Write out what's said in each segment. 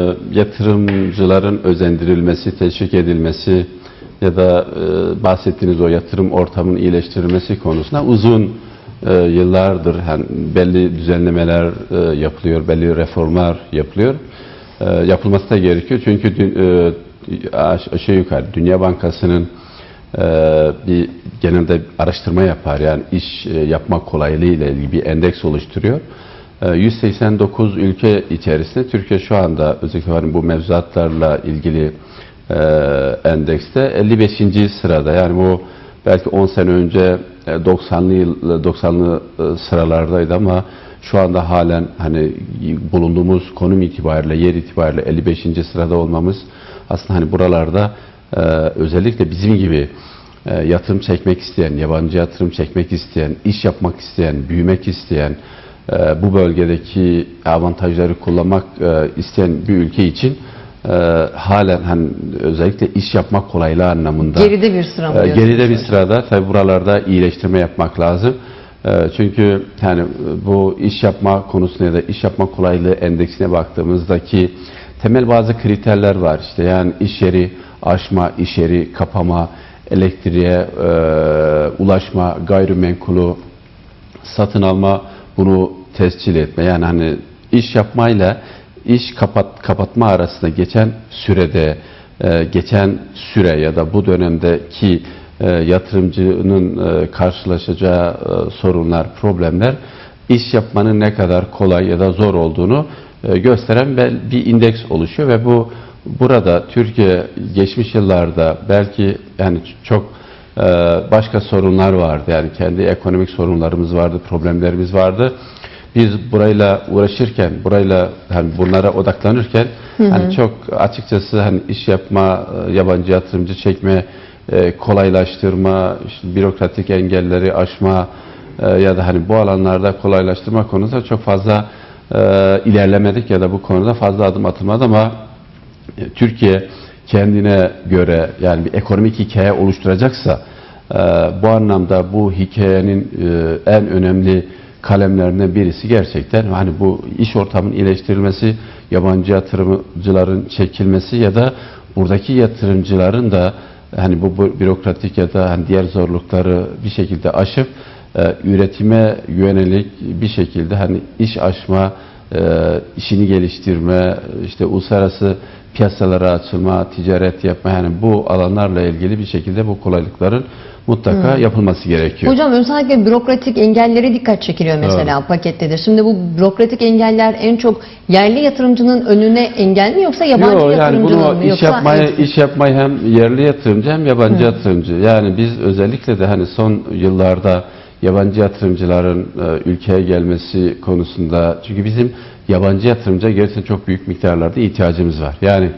E, yatırımcıların özendirilmesi, teşvik edilmesi ya da e, bahsettiğiniz o yatırım ortamının iyileştirilmesi konusunda uzun e, yıllardır hani belli düzenlemeler e, yapılıyor, belli reformlar yapılıyor. Yapılması da gerekiyor çünkü e, aş- aşağı yukarı Dünya Bankası'nın bir genelde araştırma yapar yani iş yapma kolaylığı ile ilgili bir endeks oluşturuyor. E, 189 ülke içerisinde Türkiye şu anda özellikle bu mevzuatlarla ilgili e, endekste 55. sırada. Yani bu belki 10 sene önce e, 90'lı yıl 90'lı e, sıralardaydı ama şu anda halen hani bulunduğumuz konum itibariyle, yer itibariyle 55. sırada olmamız aslında hani buralarda e, özellikle bizim gibi e, yatırım çekmek isteyen, yabancı yatırım çekmek isteyen, iş yapmak isteyen, büyümek isteyen, e, bu bölgedeki avantajları kullanmak e, isteyen bir ülke için e, halen hani özellikle iş yapmak kolaylığı anlamında Geride bir sıra mı e, geride bir sırada tabi buralarda iyileştirme yapmak lazım. E, Çünkü yani bu iş yapma konusuna ya da iş yapma kolaylığı endeksine baktığımızdaki temel bazı kriterler var. İşte yani iş yeri açma, iş yeri kapama, elektriğe e, ulaşma, gayrimenkulu satın alma bunu tescil etme. Yani hani iş yapmayla iş kapat kapatma arasında geçen sürede e, geçen süre ya da bu dönemdeki e, yatırımcının e, karşılaşacağı e, sorunlar, problemler iş yapmanın ne kadar kolay ya da zor olduğunu e, gösteren bir indeks oluşuyor ve bu burada Türkiye geçmiş yıllarda belki yani çok başka sorunlar vardı. Yani kendi ekonomik sorunlarımız vardı, problemlerimiz vardı. Biz burayla uğraşırken, burayla hani bunlara odaklanırken hani çok açıkçası hani iş yapma, e, yabancı yatırımcı çekme, e, kolaylaştırma, işte bürokratik engelleri aşma e, ya da hani bu alanlarda kolaylaştırma konusunda çok fazla ilerlemedik ya da bu konuda fazla adım atılmadı ama Türkiye kendine göre yani bir ekonomik hikaye oluşturacaksa bu anlamda bu hikayenin e, en önemli kalemlerinden birisi gerçekten hani bu iş ortamının iyileştirilmesi, yabancı yatırımcıların çekilmesi ya da buradaki yatırımcıların da hani bu bürokratik ya da hani diğer zorlukları bir şekilde aşıp e, üretime yönelik bir şekilde hani iş aşma, e, işini geliştirme, işte uluslararası piyasalara açılma, ticaret yapma yani bu alanlarla ilgili bir şekilde bu kolaylıkların mutlaka yapılması gerekiyor. Hocam özellikle bürokratik engellere dikkat çekiliyor mesela pakette de. Şimdi bu bürokratik engeller en çok yerli yatırımcının önüne engel mi yoksa yabancı Yok yani yatırımcının bunu mı? iş Yoksa yapmayı hepsi? iş yapmayı hem yerli yatırımcı hem yabancı yatırımcı. Yani biz özellikle de hani son yıllarda yabancı yatırımcıların e, ülkeye gelmesi konusunda çünkü bizim yabancı yatırımcıya gerçekten çok büyük miktarlarda ihtiyacımız var. Yani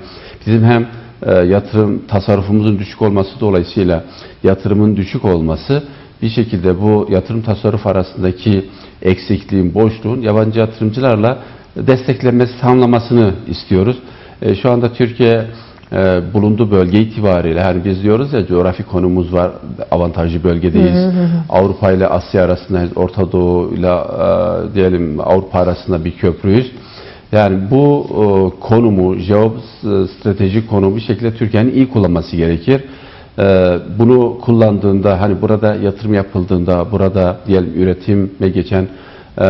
bizim hem e, yatırım tasarrufumuzun düşük olması dolayısıyla yatırımın düşük olması bir şekilde bu yatırım tasarruf arasındaki eksikliğin, boşluğun yabancı yatırımcılarla desteklenmesi, tamamlamasını istiyoruz. E, şu anda Türkiye e, bulunduğu bölge itibariyle hani biz diyoruz ya coğrafi konumuz var, avantajlı bölgedeyiz. Avrupa ile Asya arasındayız, Orta Doğu ile e, diyelim Avrupa arasında bir köprüyüz. Yani bu e, konumu, jeostratejik konumu bir şekilde Türkiye'nin iyi kullanması gerekir. E, bunu kullandığında hani burada yatırım yapıldığında burada diyelim üretime geçen e,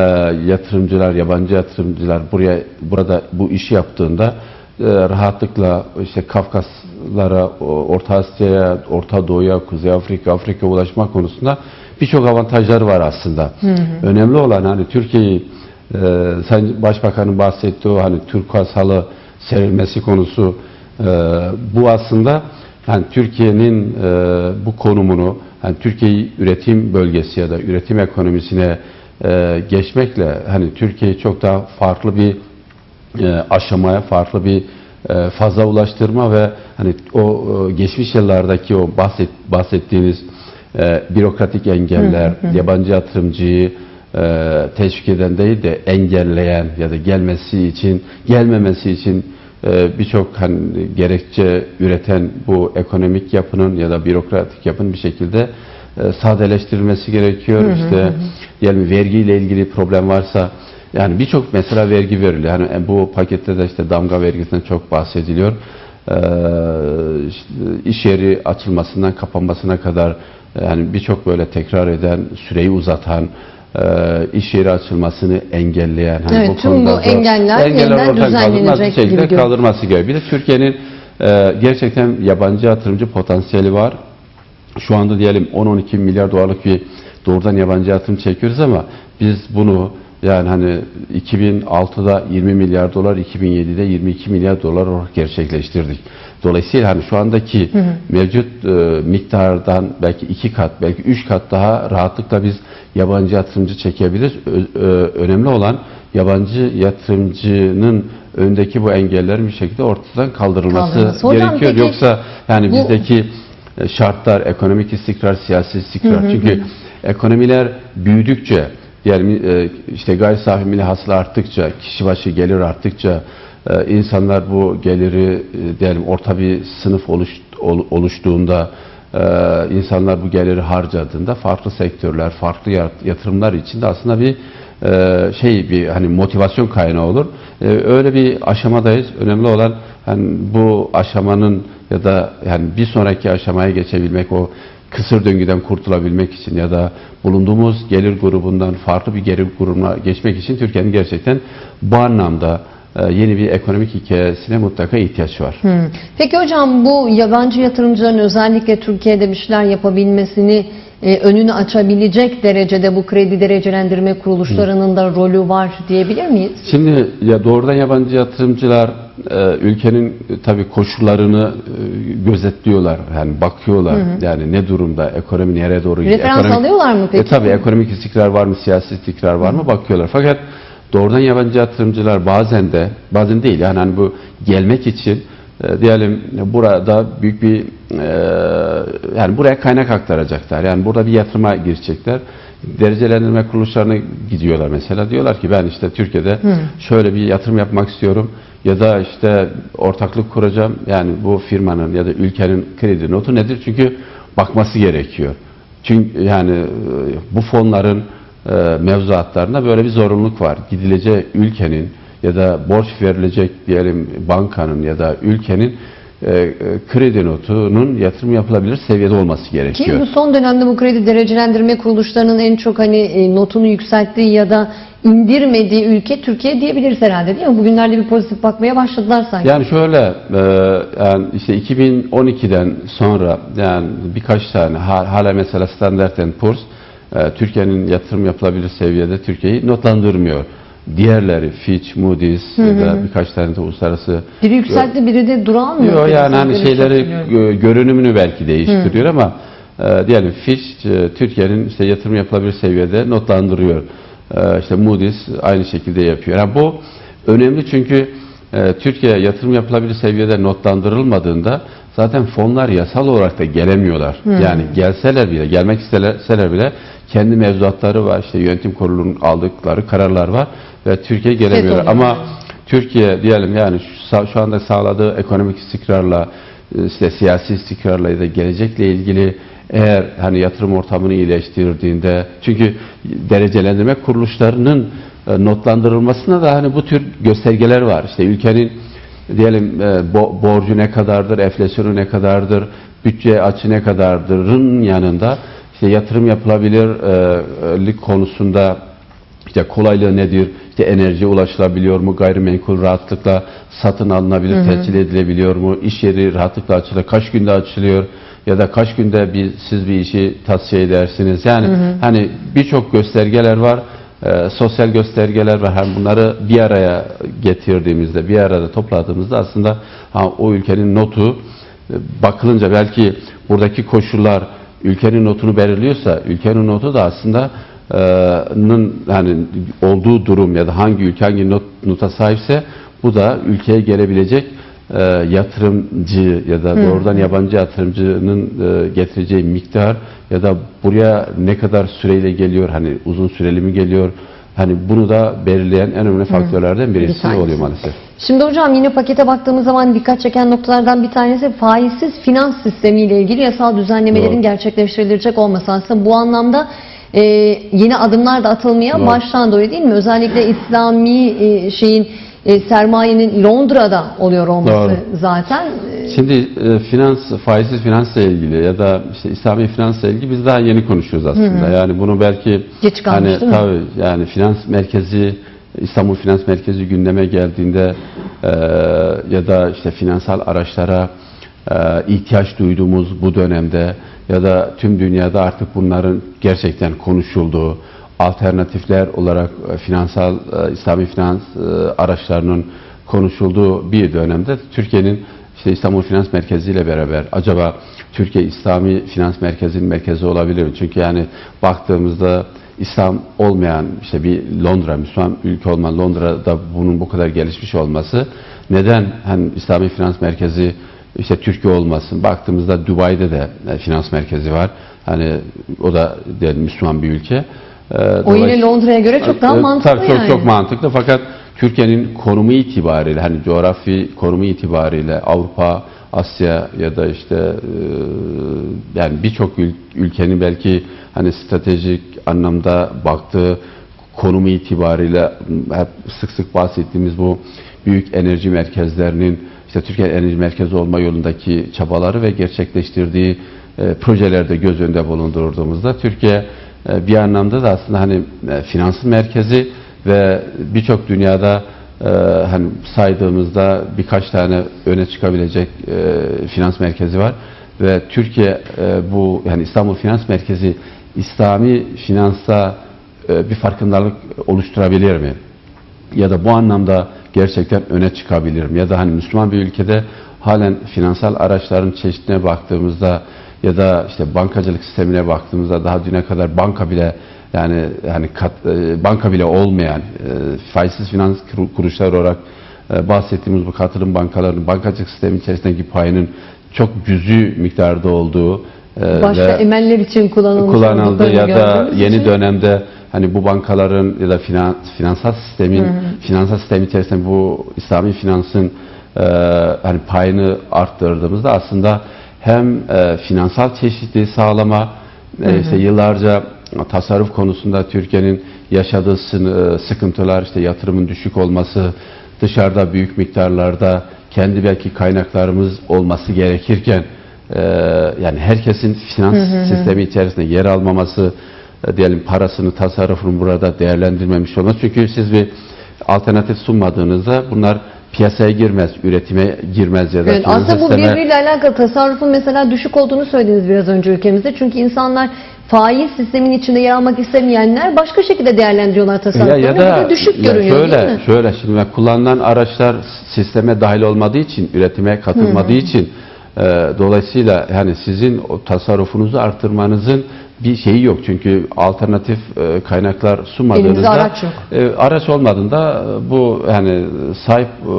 yatırımcılar, yabancı yatırımcılar buraya burada bu işi yaptığında e, rahatlıkla işte Kafkaslara, Orta Asya'ya, Orta Doğu'ya, Kuzey Afrika, Afrika'ya ulaşma konusunda birçok avantajları var aslında. Önemli olan hani Türkiye'yi e, Sayın Başbakan'ın bahsettiği o hani turkuaz halı serilmesi konusu e, bu aslında hani Türkiye'nin e, bu konumunu hani Türkiye'yi üretim bölgesi ya da üretim ekonomisine e, geçmekle hani Türkiye'yi çok daha farklı bir e, aşamaya farklı bir e, faza ulaştırma ve hani o e, geçmiş yıllardaki o bahset, bahsettiğiniz e, bürokratik engeller, yabancı yatırımcıyı e, teşvik eden değil de engelleyen ya da gelmesi için, gelmemesi için e, birçok hani gerekçe üreten bu ekonomik yapının ya da bürokratik yapının bir şekilde e, sadeleştirilmesi gerekiyor. İşte diyelim vergiyle ilgili problem varsa Yani birçok mesela vergi veriliyor. Hani bu pakette de işte damga vergisinden çok bahsediliyor. Ee, işte iş yeri açılmasından kapanmasına kadar yani birçok böyle tekrar eden, süreyi uzatan, e, iş yeri açılmasını engelleyen hani Evet, tüm bu engeller yeniden ortadan bir şekilde gibi kaldırması gerekiyor. Bir de Türkiye'nin e, gerçekten yabancı yatırımcı potansiyeli var. Şu anda diyelim 10-12 milyar dolarlık bir doğrudan yabancı yatırım çekiyoruz ama biz bunu yani hani 2006'da 20 milyar dolar, 2007'de 22 milyar dolar olarak gerçekleştirdik. Dolayısıyla hani şu andaki mevcut e, miktardan belki iki kat, belki üç kat daha rahatlıkla biz yabancı yatırımcı çekebiliriz. Ö- önemli olan yabancı yatırımcının öndeki bu engellerin bir şekilde ortadan kaldırılması, Kaldırılması. Hocam gerekiyor. peki Yoksa yani bu- bizdeki e, şartlar, ekonomik istikrar, siyasi istikrar. Çünkü ekonomiler büyüdükçe, yani e, işte gayri safi milli hasıla arttıkça, kişi başı gelir arttıkça, e, insanlar bu geliri e, diyelim orta bir sınıf oluş, ol- oluştuğunda, insanlar bu geliri harcadığında farklı sektörler, farklı yat- yatırımlar içinde aslında bir e, şey bir hani motivasyon kaynağı olur. E, öyle bir aşamadayız. Önemli olan hani bu aşamanın ya da yani bir sonraki aşamaya geçebilmek o kısır döngüden kurtulabilmek için ya da bulunduğumuz gelir grubundan farklı bir gelir grubuna geçmek için Türkiye'nin gerçekten bu anlamda yeni bir ekonomik hikayesine mutlaka ihtiyaç var. Hmm. Peki hocam bu yabancı yatırımcıların özellikle Türkiye'de bir şeyler yapabilmesini e, önünü açabilecek derecede bu kredi derecelendirme kuruluşlarının da rolü var diyebilir miyiz? Şimdi ya doğrudan yabancı yatırımcılar e, ülkenin e, tabii koşullarını e, gözetliyorlar. Yani bakıyorlar. Yani ne durumda, ekonomi nereye doğru gidiyor? Referans Ekonomik- alıyorlar mı peki? E, tabii ekonomik istikrar var mı, siyasi istikrar var mı bakıyorlar. Fakat doğrudan yabancı yatırımcılar bazen de, bazen değil yani hani bu gelmek için e, diyelim burada büyük bir e, yani buraya kaynak aktaracaklar. Yani burada bir yatırıma girecekler. Derecelendirme kuruluşlarına gidiyorlar mesela. Diyorlar ki ben işte Türkiye'de şöyle bir yatırım yapmak istiyorum ya da işte ortaklık kuracağım. Yani bu firmanın ya da ülkenin kredi notu nedir? Çünkü bakması gerekiyor. Çünkü yani e, bu fonların mevzuatlarında böyle bir zorunluluk var. Gidileceği ülkenin ya da borç verilecek diyelim bankanın ya da ülkenin e, e, kredi notunun yatırım yapılabilir seviyede olması Ki gerekiyor. bu son dönemde bu kredi derecelendirme kuruluşlarının en çok hani e, notunu yükselttiği ya da indirmediği ülke Türkiye diyebiliriz herhalde değil mi? Bugünlerde bir pozitif bakmaya başladılar sanki. Yani şöyle e, yani işte 2012'den sonra yani birkaç tane ha- hala mesela Standard Poor's e, Türkiye'nin yatırım yapılabilir seviyede Türkiye'yi notlandırmıyor. Diğerleri Fitch, Moody's ya da birkaç tane de uluslararası biri yükseltti biri de durağanmıyor. Yok yani hani şeyleri görünümünü belki değiştiriyor ama e, diyelim Fitch e, Türkiye'nin işte yatırım yapılabilir seviyede notlandırıyor. E, işte Moody's aynı şekilde yapıyor. Yani bu önemli çünkü e, Türkiye yatırım yapılabilir seviyede notlandırılmadığında zaten fonlar yasal olarak da gelemiyorlar. Yani gelseler bile, gelmek isteseler bile kendi mevzuatları var. işte yönetim kurulunun aldıkları kararlar var ve Türkiye gelemiyor. oluyor. Ama Türkiye diyelim yani şu, anda sağladığı ekonomik istikrarla e, işte siyasi istikrarla ya da gelecekle ilgili eğer hani yatırım ortamını iyileştirdiğinde çünkü derecelendirme kuruluşlarının e, notlandırılmasında da hani bu tür göstergeler var. İşte ülkenin diyelim e, bo- borcu ne kadardır, enflasyonu ne kadardır, bütçe açı ne kadardırın yanında işte yatırım yapılabilirlik konusunda işte kolaylığı nedir? İşte enerji ulaşılabiliyor mu? Gayrimenkul rahatlıkla satın alınabilir, tescil edilebiliyor mu? İş yeri rahatlıkla açılıyor. Kaç günde açılıyor? Ya da kaç günde bir, siz bir işi tavsiye edersiniz? Yani hani birçok göstergeler var. Ee, sosyal göstergeler var. Hani bunları bir araya getirdiğimizde, bir arada topladığımızda aslında ha, o ülkenin notu e, bakılınca belki buradaki koşullar ülkenin notunu belirliyorsa ülkenin notu da aslında e, nın yani olduğu durum ya da hangi ülke hangi not, nota sahipse bu da ülkeye gelebilecek e, yatırımcı ya da doğrudan yabancı yatırımcının e, getireceği miktar ya da buraya ne kadar süreyle geliyor hani uzun süreli mi geliyor hani bunu da belirleyen en önemli faktörlerden birisi tanesi. oluyor maalesef. Şimdi hocam yine pakete baktığımız zaman dikkat çeken noktalardan bir tanesi faizsiz finans sistemiyle ilgili yasal düzenlemelerin Doğru. gerçekleştirilecek olması. Aslında bu anlamda e, yeni adımlar da atılmaya Doğru. başlandı öyle değil mi? Özellikle İslami e, şeyin e, sermayenin Londra'da oluyor olması Doğru. zaten. e, Şimdi e, finans, faizsiz finansla ilgili ya da işte İslami finansla ilgili biz daha yeni konuşuyoruz aslında. Yani bunu belki Geç kalmış, hani, değil mi? tabii yani finans merkezi İstanbul Finans Merkezi gündeme geldiğinde e, ya da işte finansal araçlara e, ihtiyaç duyduğumuz bu dönemde ya da tüm dünyada artık bunların gerçekten konuşulduğu alternatifler olarak e, finansal e, İslami finans e, araçlarının konuşulduğu bir dönemde Türkiye'nin işte İstanbul Finans Merkezi ile beraber acaba Türkiye İslami Finans Merkezi'nin merkezi olabilir mi? Çünkü yani baktığımızda İslam olmayan işte bir Londra, Müslüman ülke olmayan Londra'da bunun bu kadar gelişmiş olması neden hani İslami Finans Merkezi işte Türkiye olmasın? Baktığımızda Dubai'de de finans merkezi var. Hani o da diyelim Müslüman bir ülke. E, o yine Londra'ya göre çok daha Evet, mantıklı tabii çok, yani. çok mantıklı fakat Türkiye'nin konumu itibariyle hani coğrafi konumu itibariyle Avrupa, Asya ya da işte e, yani birçok ül- ülkenin belki hani stratejik anlamda baktığı konumu itibariyle hep sık sık bahsettiğimiz bu büyük enerji merkezlerinin işte Türkiye enerji merkezi olma yolundaki çabaları ve gerçekleştirdiği e, projelerde göz önünde bulundurduğumuzda Türkiye bir anlamda da aslında hani e, finansın merkezi ve birçok dünyada e, hani saydığımızda birkaç tane öne çıkabilecek e, finans merkezi var ve Türkiye e, bu yani İstanbul Finans Merkezi İslami finansa e, bir farkındalık oluşturabilir mi? ya da bu anlamda gerçekten öne çıkabilirim ya da hani Müslüman bir ülkede halen finansal araçların çeşidine baktığımızda ya da işte bankacılık sistemine baktığımızda daha düne kadar banka bile yani hani kat, e, banka bile olmayan e, faizsiz finans kur- kuruluşlar olarak e, bahsettiğimiz bu katılım bankalarının bankacılık sistemi içerisindeki payının çok cüzi miktarda olduğu e, Başka emeller için kullanılmış kullanıldı olduklarını ya da yeni için- dönemde hani bu bankaların ya da finans, finansal sistemin finansal sistem içerisinde bu İslami finansın e, hani payını arttırdığımızda aslında hem e, finansal çeşitliliği sağlama e, işte yıllarca tasarruf konusunda Türkiye'nin yaşadığı sını- sıkıntılar işte yatırımın düşük olması dışarıda büyük miktarlarda kendi belki kaynaklarımız olması gerekirken e, yani herkesin finans sistemi içerisinde yer almaması e, diyelim parasını tasarrufunu burada değerlendirmemiş olması. Çünkü siz bir alternatif sunmadığınızda bunlar piyasaya girmez, üretime girmez ya da Evet, aslında bu sisteme- birbiriyle alakalı tasarrufun mesela düşük olduğunu söylediniz biraz önce ülkemizde. Çünkü insanlar faiz sistemin içinde yer almak istemeyenler başka şekilde değerlendiriyorlar ya, tasarruflarını. ya Bu da düşük ya görünüyor şöyle, değil mi? Şöyle şimdi kullanılan araçlar sisteme dahil olmadığı için, üretime katılmadığı için e, dolayısıyla yani sizin o tasarrufunuzu artırmanızın bir şeyi yok. Çünkü alternatif e, kaynaklar sunmadığınızda Elinizde araç yok. e, araç olmadığında e, bu yani sahip e,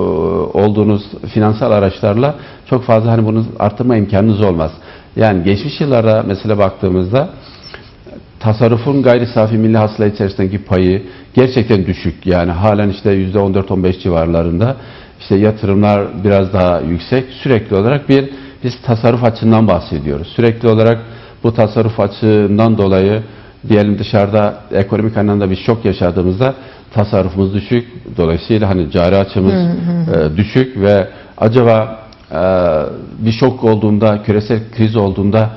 olduğunuz finansal araçlarla çok fazla hani bunu arttırma imkanınız olmaz. Yani geçmiş yıllara mesela baktığımızda tasarrufun gayri safi milli hasıla içerisindeki payı gerçekten düşük. Yani halen işte %14-15 civarlarında. İşte yatırımlar biraz daha yüksek. Sürekli olarak bir biz tasarruf açığından bahsediyoruz. Sürekli olarak bu tasarruf açığından dolayı diyelim dışarıda ekonomik anlamda bir şok yaşadığımızda tasarrufumuz düşük. Dolayısıyla hani cari açımız e, düşük ve acaba e, bir şok olduğunda, küresel kriz olduğunda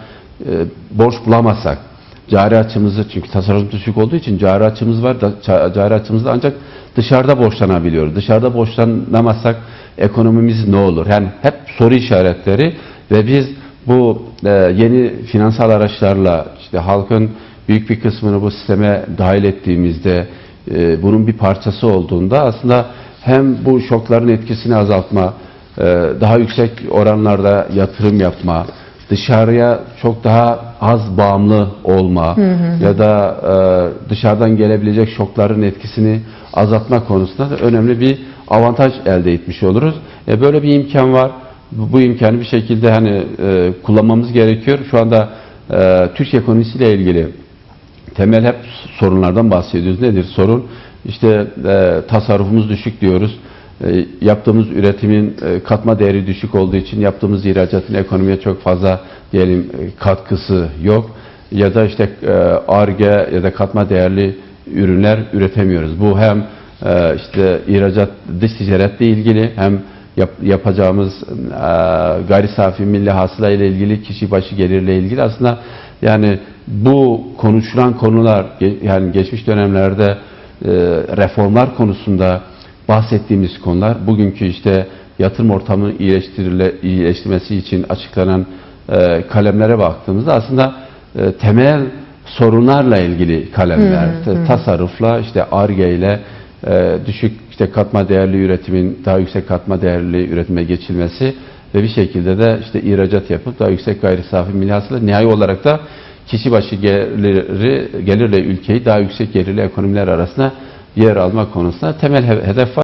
e, borç bulamazsak cari açımızı çünkü tasarruf düşük olduğu için cari açımız var da cari açımızda ancak dışarıda borçlanabiliyoruz. Dışarıda borçlanamazsak ekonomimiz ne olur? Yani hep soru işaretleri ve biz bu e, yeni finansal araçlarla işte halkın büyük bir kısmını bu sisteme dahil ettiğimizde e, bunun bir parçası olduğunda aslında hem bu şokların etkisini azaltma, e, daha yüksek oranlarda yatırım yapma, dışarıya çok daha az bağımlı olma ya da e, dışarıdan gelebilecek şokların etkisini azaltma konusunda da önemli bir avantaj elde etmiş oluruz. E, böyle bir imkan var. Bu, imkanı bir şekilde hani e, kullanmamız gerekiyor. Şu anda e, Türkiye ekonomisiyle ilgili temel hep sorunlardan bahsediyoruz. Nedir sorun? İşte e, tasarrufumuz düşük diyoruz. E, yaptığımız üretimin e, katma değeri düşük olduğu için yaptığımız ihracatın ekonomiye çok fazla diyelim e, katkısı yok. ya da işte e, ARGE ya da katma değerli ürünler üretemiyoruz. Bu hem e, işte ihracat dış ticaretle ilgili hem yap- yapacağımız e, gayri safi milli hasıla ile ilgili kişi başı gelirle ilgili. Aslında yani bu konuşulan konular yani geçmiş dönemlerde e, reformlar konusunda bahsettiğimiz konular bugünkü işte yatırım iyileştirile, iyileştirmesi için açıklanan e, kalemlere baktığımızda aslında e, temel sorunlarla ilgili kalemler, t- tasarrufla işte ARGE ile e, düşük işte katma değerli üretimin daha yüksek katma değerli üretime geçilmesi ve bir şekilde de işte ihracat yapıp daha yüksek gayri safi milli hasıla nihai olarak da kişi başı geliri, gelirle ülkeyi daha yüksek gelirli ekonomiler arasında yer alma konusunda temel he- hedef var.